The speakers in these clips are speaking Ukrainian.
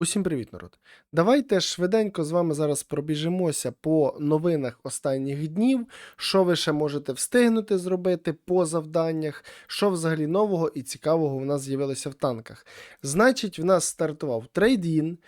Усім привіт, народ! Давайте швиденько з вами зараз пробіжимося по новинах останніх днів, що ви ще можете встигнути зробити по завданнях, що взагалі нового і цікавого у нас з'явилося в танках. Значить, в нас стартував трейдін.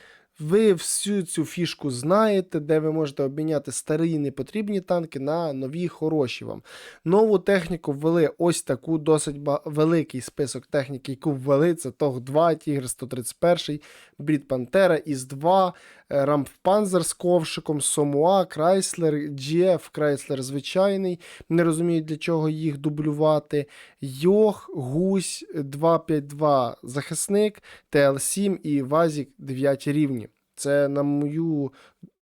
Ви всю цю фішку знаєте, де ви можете обміняти старі непотрібні танки на нові хороші вам. Нову техніку ввели ось таку досить великий список техніки, яку ввели. Це Тог 2, Тігр 131, Брід Пантера, Іс 2, Рамп Панзер з ковшиком, Сомуа, Крайслер, GF, Крайслер звичайний. Не розумію, для чого їх дублювати. Йох, Гусь, 252 захисник, ТЛ7 і Вазік 9 рівні. Це, на мою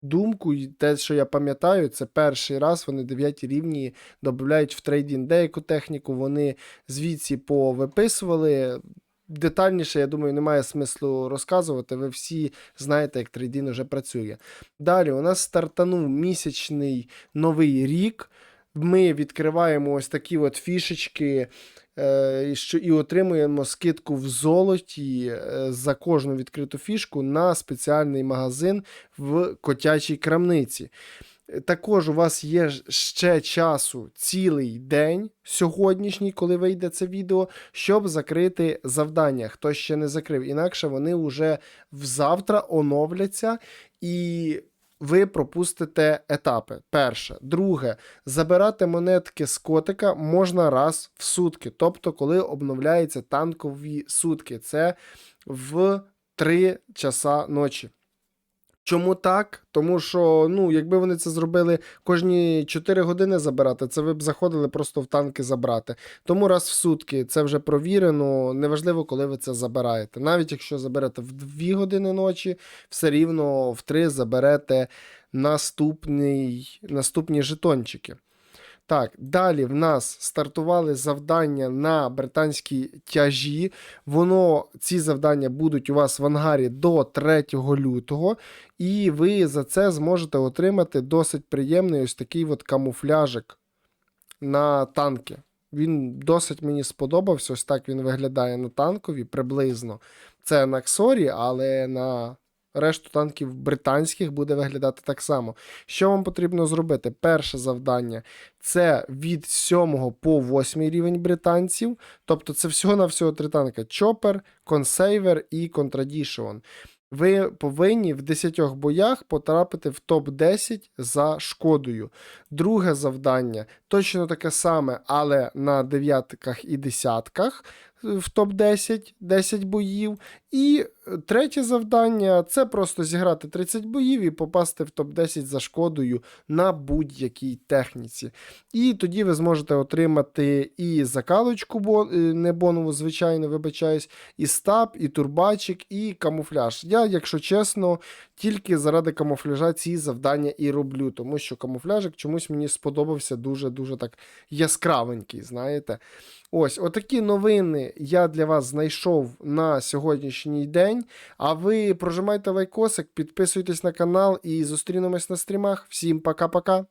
думку, те, що я пам'ятаю, це перший раз вони 9 рівні додають в трейдінг деяку техніку. Вони звідси повиписували. Детальніше, я думаю, немає смислу розказувати. Ви всі знаєте, як трейдін вже працює. Далі у нас стартанув місячний новий рік. Ми відкриваємо ось такі от фішечки, що, і отримуємо скидку в золоті е, за кожну відкриту фішку на спеціальний магазин в котячій крамниці. Також у вас є ще часу цілий день сьогоднішній, коли вийде це відео, щоб закрити завдання, хто ще не закрив. Інакше вони вже взавтра оновляться і. Ви пропустите етапи. Перше. Друге, забирати монетки з котика можна раз в сутки, тобто, коли обновляються танкові сутки. Це в 3 часа ночі. Чому так? Тому що, ну, якби вони це зробили кожні 4 години забирати, це ви б заходили просто в танки забрати. Тому раз в сутки це вже провірено, неважливо, коли ви це забираєте. Навіть якщо заберете в 2 години ночі, все рівно в 3 заберете наступний, наступні жетончики. Так, далі в нас стартували завдання на британській тяжі. Воно, ці завдання будуть у вас в ангарі до 3 лютого, і ви за це зможете отримати досить приємний ось такий от камуфляжик на танки. Він досить мені сподобався. Ось так він виглядає на танкові приблизно. Це на Ксорі, але на решту танків британських буде виглядати так само. Що вам потрібно зробити? Перше завдання це від 7 по 8 рівень британців. Тобто це всього-навсього три танки: Chopper, Consaver і Contradition. Ви повинні в 10 боях потрапити в топ-10 за шкодою. Друге завдання точно таке саме, але на дев'ятках і десятках е, в топ-10 10 боїв. І третє завдання це просто зіграти 30 боїв і попасти в топ-10 за шкодою на будь-якій техніці. І тоді ви зможете отримати і закалочку, бо, е, не бонову, звичайно, вибачаюсь, і стаб, і турбачик, і камуфляж. Я, якщо чесно, тільки заради камуфляжа ці завдання і роблю, тому що камуфляжик чомусь мені сподобався дуже-дуже так яскравенький, знаєте. Ось, отакі новини я для вас знайшов на сьогоднішній день. А ви прожимайте лайкосик, підписуйтесь на канал і зустрінемось на стрімах. Всім пока-пока.